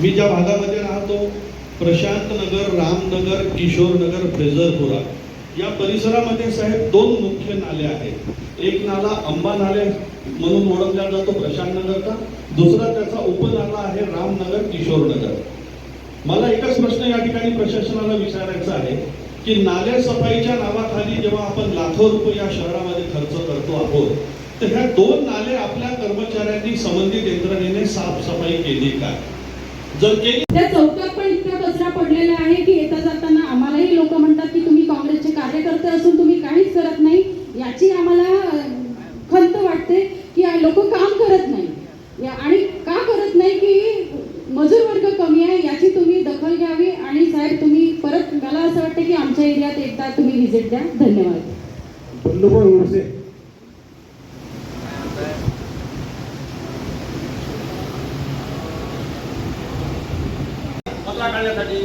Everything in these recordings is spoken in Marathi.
मी ज्या भागामध्ये राहतो प्रशांत नगर रामनगर किशोरनगर फ्रेझरपुरा या परिसरामध्ये साहेब दोन मुख्य नाले आहेत. एक नाला अंबा नाले म्हणून ओळखला जातो प्रशांत नगरचा दुसरा त्याचा उपनाला आहे रामनगर किशोरनगर मला एकच प्रश्न या ठिकाणी प्रशासनाला विचारायचा आहे की नाल्या सफाईच्या नावाखाली जेव्हा आपण लाखो रुपये या शहरामध्ये खर्च करतो आहोत तर ह्या दोन नाले आपल्या कर्मचाऱ्यांनी संबंधित यंत्रणेने साफसफाई केली का? जर केली त्या चौकात पण इतका कचरा पडलेला आहे की येता जाताना आम्हालाही लोक म्हणतात की तुम्ही काँग्रेसचे कार्यकर्ते असून तुम्ही काहीच करत नाही. याची आम्हाला खंत वाटते की लोक काम करत नाही. आणि का करत नाही की मजूर वर्ग कमी आहे याची तुम्ही दखल घ्यावी. आणि साहेब तुम्ही परत मला असं वाटतं की आमच्या एरियात एकदा तुम्ही व्हिजिट द्या. धन्यवाद. पत्रा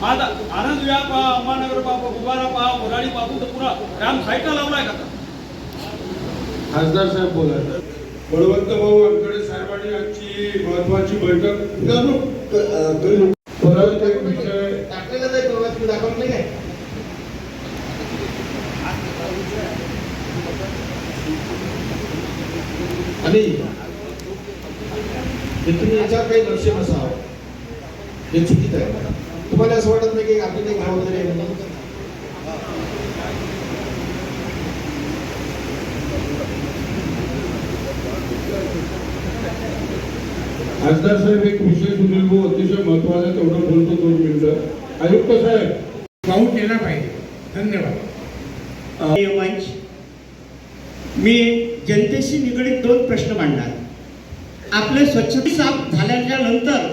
माझा आनंद विहार पहा अंबानगर पहा गुबारा पहा मोराडी बापू तर पुरा राम साईटला लावलाय का खासदार साहेब बोला बळवंत भाऊ वानखडे साहेबांनी आजची महत्वाची बैठक परत एक विषय. आणि तुम्ही याच्यावर काही लक्ष नसावं. हे चुकीचं आहे. तुम्हाला असं वाटत नाही की आपली काही आहे? म्हणून खासदार साहेब एक विषय सुनील भाऊ अतिशय महत्त्वाचा तेवढं बोलतो दोन मिनिटं. आयुक्त साहेब. पाऊस केला पाहिजे. धन्यवाद. मंच मी जनतेशी निगडीत दोन प्रश्न मांडणार. आपले स्वच्छता साफ झाल्याच्यानंतर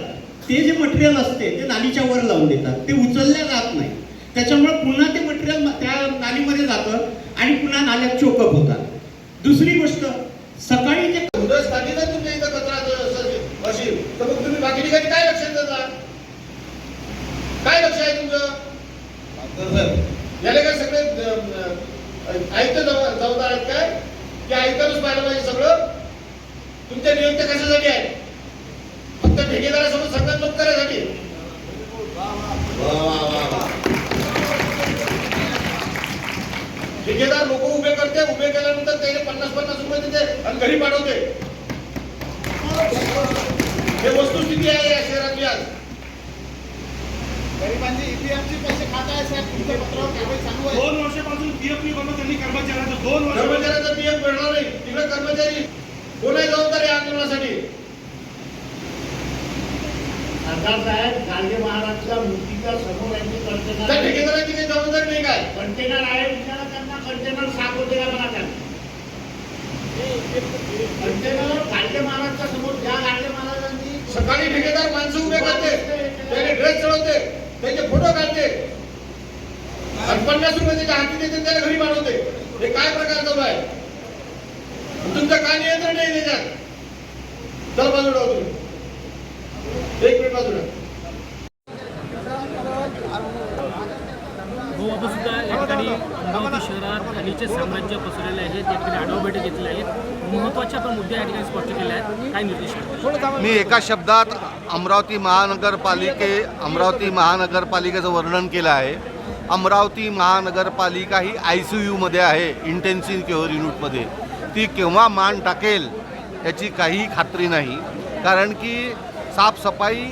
ते जे मटेरियल असते ते नालीच्या वर लावून देतात. ते उचलल्या जात नाही. त्याच्यामुळे पुन्हा ते मटेरियल त्या नालीमध्ये जातं आणि पुन्हा नाल्यात चोकअप होतात. दुसरी गोष्ट सकाळी आहे तुमच्या इथं कचरा असेल असेल तर मग तुम्ही बाकी ठिकाणी काय लक्ष देता? काय लक्ष आहे तुमचं? याला काय सगळे आयुक्त जबाबदार आहेत काय? की आयुक्तानच पाहिलं पाहिजे सगळं? तुमच्या नियुक्त्या कशासाठी आहे ठेकेदार लोक उभे करते उभे केल्यानंतर त्याने पन्नास पन्नास रुपये देते आणि घरी पाठवते. हे वस्तुस्थिती आहे या शहरातली आज? गरिबांची ईपीएफचे पैसे खात आहे साहेब. तुमच्या पत्रावर कारवाई चालू आहे. दोन वर्षापासून पीएफ नाही बनवत त्यांनी कर्मचाऱ्यांचं दोन वर्ष कर्मचाऱ्यांचा पीएफ मिळणार नाही. तिकडे कर्मचारी कोण आहे जबाबदार आंदोलनासाठी साहेब महाराजच्या मूर्तीच्या समोर कंटेनर ठेकेदाराची जबाबदारी नाही काय? कंटेनर आहे कंटेनर सात होते का म्हणा त्यांना कंटेनर गाडगे महाराजच्या समोर ज्या गाडगे महाराजांनी सकाळी ठेकेदार माणसं उभे करते त्याने ड्रेस चढवते त्याचे फोटो काढते. आणि पन्नास रुपये त्याच्या हाती देते त्याला घरी पाठवते. हे काय प्रकारचं बाय तुमचं काय नियंत्रण नाही त्याच्यात? चल बाजूला तुम्ही एक मिनिट बाजूला. गोवाबा सुद्धा या ठिकाणी अमरावती शहरात खनिजे साम्राज्य पसरलेले आहे. त्या ठिकाणी आढावा बैठक घेतलेल्या आहे. महत्त्वाचे पण मुद्दे या ठिकाणी स्पष्ट केले आहेत. काय निर्देश मी एका शब्दात अमरावती महानगरपालिके अमरावती महानगरपालिकेचं वर्णन केलं आहे. अमरावती महानगरपालिका ही आय सी यूमध्ये आहे इंटेन्सिव्ह केअर युनिटमध्ये ती केव्हा मान टाकेल याची काही खात्री नाही. कारण की साफसफाई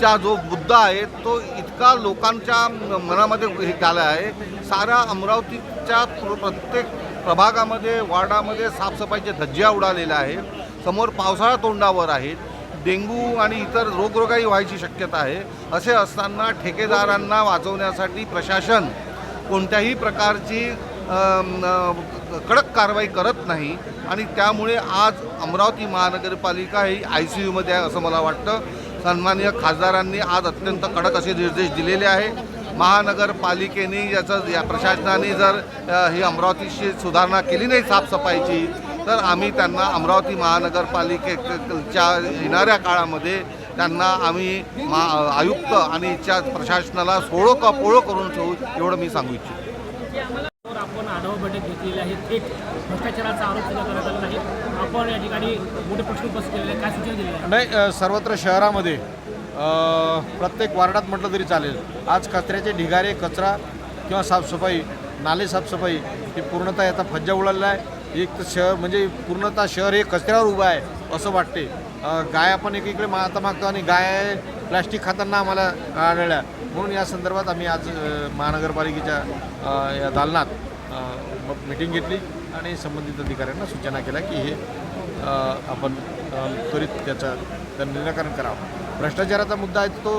चा जो मुद्दा आहे तो इतका लोकांच्या मनामध्ये हे झाला आहे. साऱ्या अमरावतीच्या प्रत्येक प्रभागामध्ये वार्डामध्ये साफसफाईचे धज्ज्या उडालेल्या आहेत. समोर पावसाळा तोंडावर आहेत डेंग्यू आणि इतर रोगरोगाई व्हायची शक्यता आहे. असे असताना ठेकेदारांना वाचवण्यासाठी प्रशासन कोणत्याही प्रकारची कडक कारवाई करत नाही आणि त्यामुळे आज अमरावती महानगरपालिका ही आय सी यूमध्ये आहे असं मला वाटतं. सन्माननीय खासदारांनी आज अत्यंत कडक असे निर्देश दिलेले आहे. महानगरपालिकेने याचं या प्रशासनाने जर ही अमरावतीची सुधारणा केली नाही साफसफाईची तर आम्ही त्यांना अमरावती महानगरपालिकेच्या येणाऱ्या काळामध्ये त्यांना आम्ही मा आयुक्त आणि च्या प्रशासनाला सोळो का पोळो करून ठेवू एवढं मी सांगू इच्छितो. ताब्यात घेतलेले आहेत थेट भ्रष्टाचाराचा आरोप सुद्धा करण्यात आला नाही. आपण या ठिकाणी मोठे प्रश्न उपस्थित केलेले आहेत. काय सूचना दिलेल्या नाही सर्वत्र शहरामध्ये प्रत्येक वार्डात म्हटलं तरी चालेल. आज कचऱ्याचे ढिगारे कचरा किंवा साफसफाई नाले साफसफाई ही पूर्णतः याचा फज्जा उडालेला आहे. एक तर शहर म्हणजे पूर्णतः शहर हे कचऱ्यावर उभं आहे असं वाटते. गाय आपण एकीकडे मागता मागतो आणि गाय प्लॅस्टिक खाताना आम्हाला आढळल्या म्हणून या संदर्भात आम्ही आज महानगरपालिकेच्या या दालनात मिटिंग घेतली आणि संबंधित अधिकाऱ्यांना सूचना केल्या की हे आपण त्वरित त्याचं निराकरण करावं. भ्रष्टाचाराचा मुद्दा आहे तो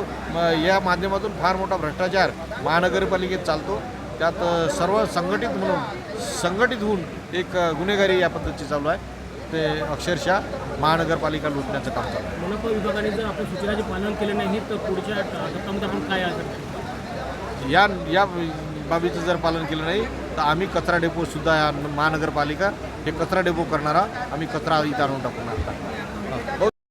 या माध्यमातून फार मोठा भ्रष्टाचार महानगरपालिकेत चालतो. त्यात सर्व संघटित म्हणून संघटित होऊन एक गुन्हेगारी या पद्धतीची चालू आहे. ते अक्षरशः महानगरपालिका लुटण्याचं काम चालू आहे. मनपा विभागाने जर आपण सूचनाचे पालन केले नाही तर पुढच्या आपण काय या या बाबीचं जर पालन केलं नाही तर आम्ही कचरा डेपोसुद्धा या महानगरपालिका हे कचरा डेपो करणारा आम्ही कचरा इथं आणून टाकून आता